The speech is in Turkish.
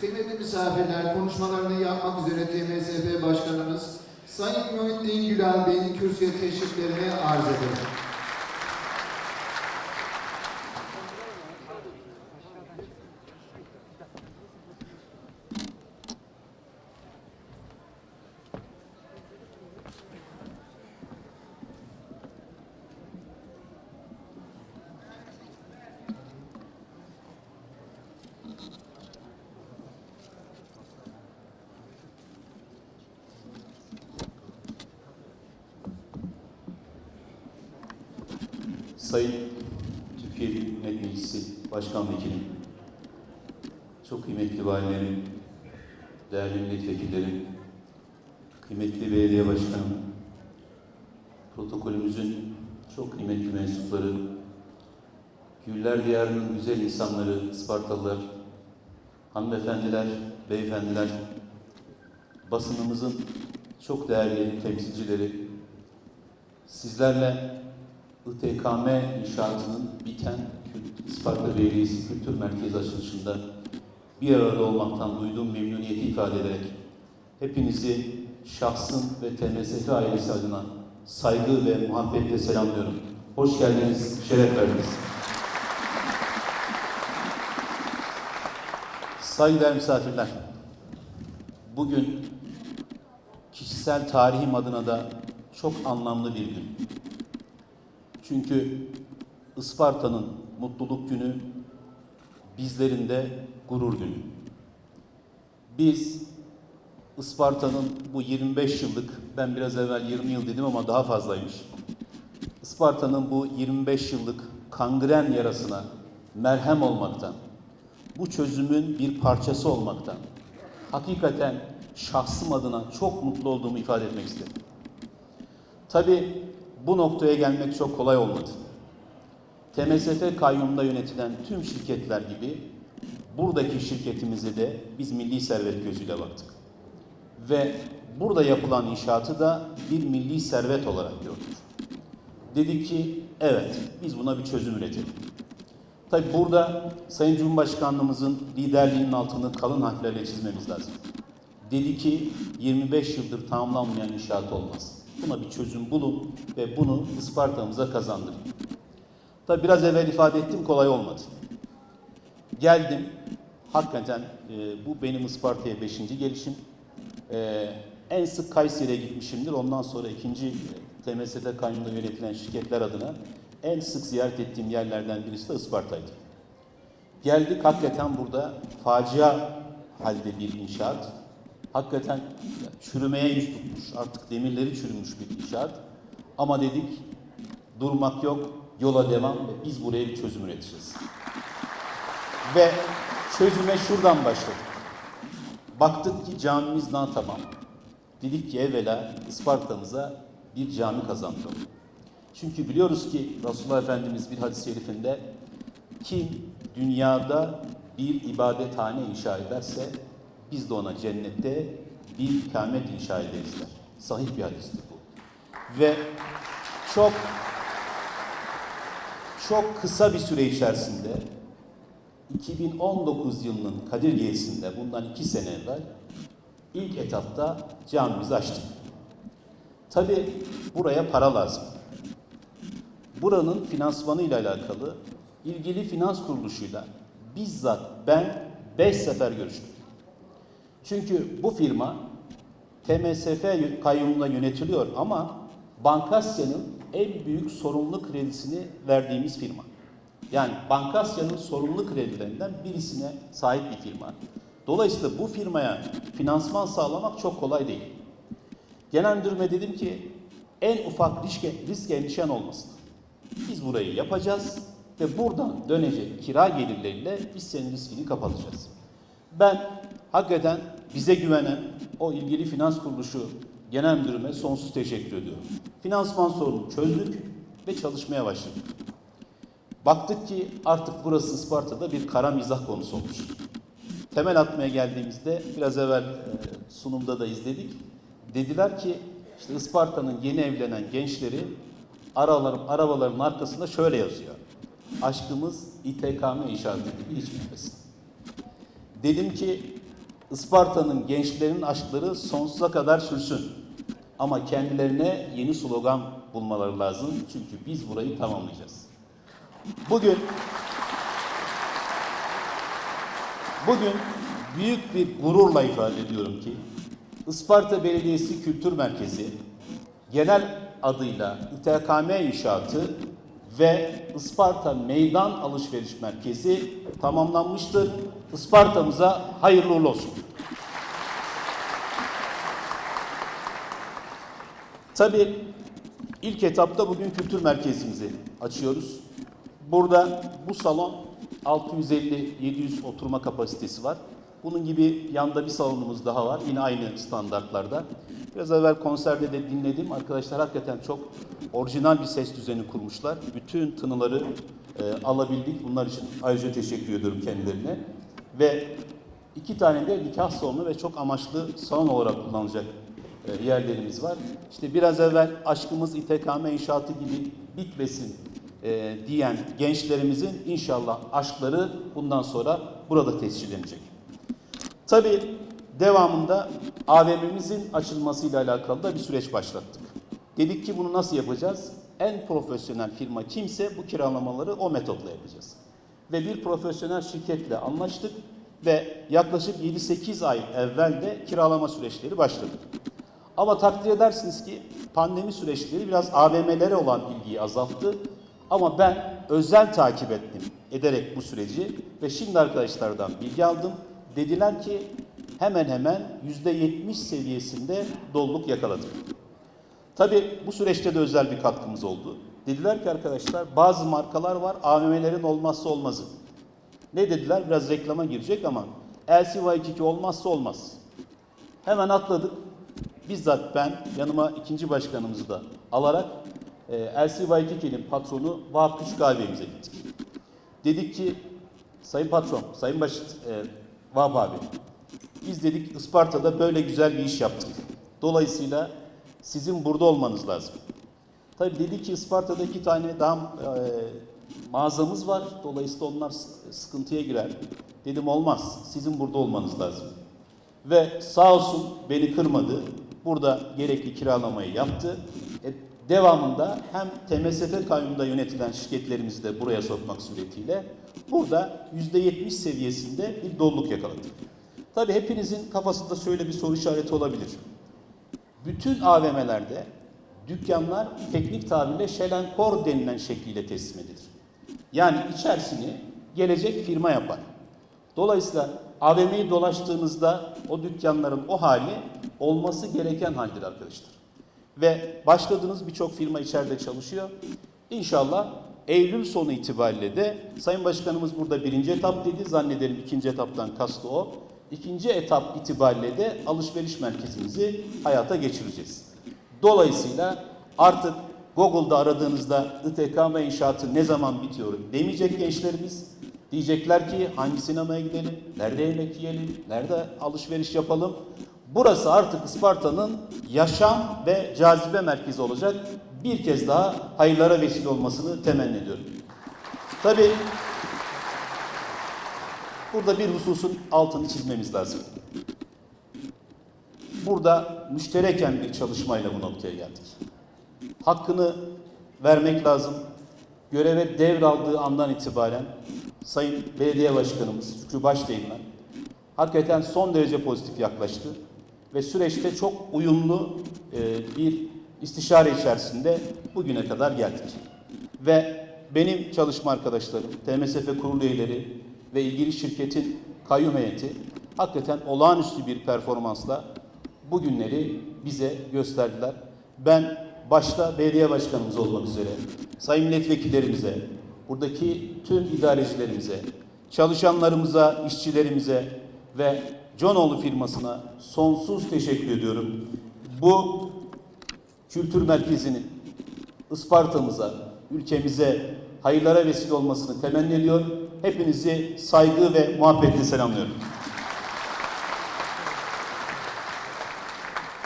Kıymetli misafirler, konuşmalarını yapmak üzere TMSF Başkanımız Sayın Muhittin Gülal Bey'in kürsüye teşriflerini arz ederim. Sayın Türkiye Büyük Meclisi Başkan Vekilim, çok kıymetli valilerim, değerli milletvekillerim, kıymetli belediye başkanım, protokolümüzün çok kıymetli mensupları, Güller Diyarı'nın güzel insanları, Ispartalılar, hanımefendiler, beyefendiler, basınımızın çok değerli temsilcileri, sizlerle ITKM inşaatının biten Isparta Belediyesi Kültür Merkezi açılışında bir arada olmaktan duyduğum memnuniyeti ifade ederek hepinizi şahsım ve TMSF ailesi adına saygı ve muhabbetle selamlıyorum. Hoş geldiniz, şeref verdiniz. Saygıdeğer misafirler, bugün kişisel tarihim adına da çok anlamlı bir gün. Çünkü Isparta'nın mutluluk günü bizlerin de gurur günü. Biz Isparta'nın bu 25 yıllık, ben biraz evvel 20 yıl dedim ama daha fazlaymış. Isparta'nın bu 25 yıllık kangren yarasına merhem olmaktan, bu çözümün bir parçası olmaktan, hakikaten şahsım adına çok mutlu olduğumu ifade etmek istedim. Tabii bu noktaya gelmek çok kolay olmadı. TMSF kayyumda yönetilen tüm şirketler gibi buradaki şirketimize de biz milli servet gözüyle baktık. Ve burada yapılan inşaatı da bir milli servet olarak gördük. Dedik ki evet biz buna bir çözüm üretelim. Tabi burada Sayın Cumhurbaşkanlığımızın liderliğinin altını kalın harflerle çizmemiz lazım. Dedi ki 25 yıldır tamamlanmayan inşaat olmaz. Buna bir çözüm bulun ve bunu Isparta'mıza kazandırın. Tabi biraz evvel ifade ettim kolay olmadı. Geldim. Hakikaten e, bu benim Isparta'ya beşinci gelişim. E, en sık Kayseri'ye gitmişimdir. Ondan sonra ikinci TMSF kaynında yönetilen şirketler adına en sık ziyaret ettiğim yerlerden birisi de Isparta'ydı. Geldik hakikaten burada facia halde bir inşaat. Hakikaten çürümeye yüz tutmuş. Artık demirleri çürümüş bir inşaat. Ama dedik durmak yok, yola devam ve biz buraya bir çözüm üreteceğiz. Ve çözüme şuradan başladık. Baktık ki camimiz daha tamam. Dedik ki evvela Isparta'mıza bir cami kazandıralım. Çünkü biliyoruz ki Resulullah Efendimiz bir hadis-i şerifinde kim dünyada bir ibadethane inşa ederse biz de ona cennette bir ikamet inşa ederiz der. Sahih bir hadistir bu. Ve çok çok kısa bir süre içerisinde 2019 yılının Kadir Gecesi'nde bundan iki sene evvel ilk etapta camimizi açtık. Tabi buraya para lazım. Buranın finansmanıyla alakalı ilgili finans kuruluşuyla bizzat ben 5 sefer görüştüm. Çünkü bu firma TMSF kayyumunda yönetiliyor ama Bankasya'nın en büyük sorumlu kredisini verdiğimiz firma. Yani Bankasya'nın sorumlu kredilerinden birisine sahip bir firma. Dolayısıyla bu firmaya finansman sağlamak çok kolay değil. Genel müdürüme dedim ki en ufak risk, risk endişen olmasın. Biz burayı yapacağız ve buradan dönecek kira gelirleriyle biz senin riskini kapatacağız. Ben hakikaten bize güvenen o ilgili finans kuruluşu genel müdürüme sonsuz teşekkür ediyorum. Finansman sorunu çözdük ve çalışmaya başladık. Baktık ki artık burası Isparta'da bir kara mizah konusu olmuş. Temel atmaya geldiğimizde biraz evvel e, sunumda da izledik. Dediler ki işte Isparta'nın yeni evlenen gençleri arabaların, arabaların arkasında şöyle yazıyor. Aşkımız İTKM inşaatı gibi hiç bitmesin. Dedim ki Isparta'nın gençlerinin aşkları sonsuza kadar sürsün. Ama kendilerine yeni slogan bulmaları lazım. Çünkü biz burayı tamamlayacağız. Bugün Bugün büyük bir gururla ifade ediyorum ki Isparta Belediyesi Kültür Merkezi genel adıyla İTKM İnşaatı ve Isparta Meydan Alışveriş Merkezi tamamlanmıştır. Isparta'mıza hayırlı uğurlu olsun. Tabii ilk etapta bugün kültür merkezimizi açıyoruz. Burada bu salon 650-700 oturma kapasitesi var. Bunun gibi yanda bir salonumuz daha var. Yine aynı standartlarda. Biraz evvel konserde de dinledim. Arkadaşlar hakikaten çok orijinal bir ses düzeni kurmuşlar. Bütün tınıları e, alabildik. Bunlar için ayrıca teşekkür ediyorum kendilerine. Ve iki tane de nikah salonu ve çok amaçlı salon olarak kullanılacak e, yerlerimiz var. İşte biraz evvel aşkımız İTKM inşaatı gibi bitmesin e, diyen gençlerimizin inşallah aşkları bundan sonra burada tescillenecek. Tabii devamında AVM'mizin açılmasıyla alakalı da bir süreç başlattık. Dedik ki bunu nasıl yapacağız? En profesyonel firma kimse bu kiralamaları o metodla yapacağız. Ve bir profesyonel şirketle anlaştık ve yaklaşık 7-8 ay evvel de kiralama süreçleri başladı. Ama takdir edersiniz ki pandemi süreçleri biraz AVM'lere olan ilgiyi azalttı. Ama ben özel takip ettim ederek bu süreci ve şimdi arkadaşlardan bilgi aldım. Dediler ki hemen hemen %70 seviyesinde doluluk yakaladık. Tabii bu süreçte de özel bir katkımız oldu. Dediler ki arkadaşlar bazı markalar var AVM'lerin olmazsa olmazı. Ne dediler? Biraz reklama girecek ama LCY2 olmazsa olmaz. Hemen atladık. Bizzat ben yanıma ikinci başkanımızı da alarak e, LCY2'nin patronu Vahap Küçük abimize gittik. Dedik ki Sayın Patron, Sayın Baş, e, Vahap abi biz dedik Isparta'da böyle güzel bir iş yaptık. Dolayısıyla sizin burada olmanız lazım. Tabii dedi ki Isparta'da iki tane daha e, mağazamız var. Dolayısıyla onlar sıkıntıya girer. Dedim olmaz. Sizin burada olmanız lazım. Ve sağ olsun beni kırmadı. Burada gerekli kiralamayı yaptı. E, devamında hem TMSF kaynında yönetilen şirketlerimizi de buraya sokmak suretiyle burada %70 seviyesinde bir doluluk yakaladık. Tabii hepinizin kafasında şöyle bir soru işareti olabilir. Bütün AVM'lerde dükkanlar teknik tabirle şelenkor denilen şekliyle teslim edilir. Yani içerisini gelecek firma yapar. Dolayısıyla AVM'yi dolaştığınızda o dükkanların o hali olması gereken haldir arkadaşlar. Ve başladığınız birçok firma içeride çalışıyor. İnşallah Eylül sonu itibariyle de Sayın Başkanımız burada birinci etap dedi. Zannederim ikinci etaptan kastı o. İkinci etap itibariyle de alışveriş merkezimizi hayata geçireceğiz. Dolayısıyla artık Google'da aradığınızda ITKM inşaatı ne zaman bitiyor demeyecek gençlerimiz. Diyecekler ki hangi sinemaya gidelim, nerede yemek yiyelim, nerede alışveriş yapalım. Burası artık Isparta'nın yaşam ve cazibe merkezi olacak. Bir kez daha hayırlara vesile olmasını temenni ediyorum. Tabii burada bir hususun altını çizmemiz lazım. Burada müştereken bir çalışmayla bu noktaya geldik. Hakkını vermek lazım. Göreve devraldığı andan itibaren Sayın Belediye Başkanımız Şükrü Başdeyinler hakikaten son derece pozitif yaklaştı ve süreçte çok uyumlu e, bir istişare içerisinde bugüne kadar geldik. Ve benim çalışma arkadaşlarım, TMSF kurulu üyeleri ve ilgili şirketin kayyum heyeti hakikaten olağanüstü bir performansla bu günleri bize gösterdiler. Ben başta belediye başkanımız olmak üzere, sayın milletvekillerimize, buradaki tüm idarecilerimize, çalışanlarımıza, işçilerimize ve Conoğlu firmasına sonsuz teşekkür ediyorum. Bu kültür merkezinin Isparta'mıza, ülkemize hayırlara vesile olmasını temenni ediyor. Hepinizi saygı ve muhabbetle selamlıyorum.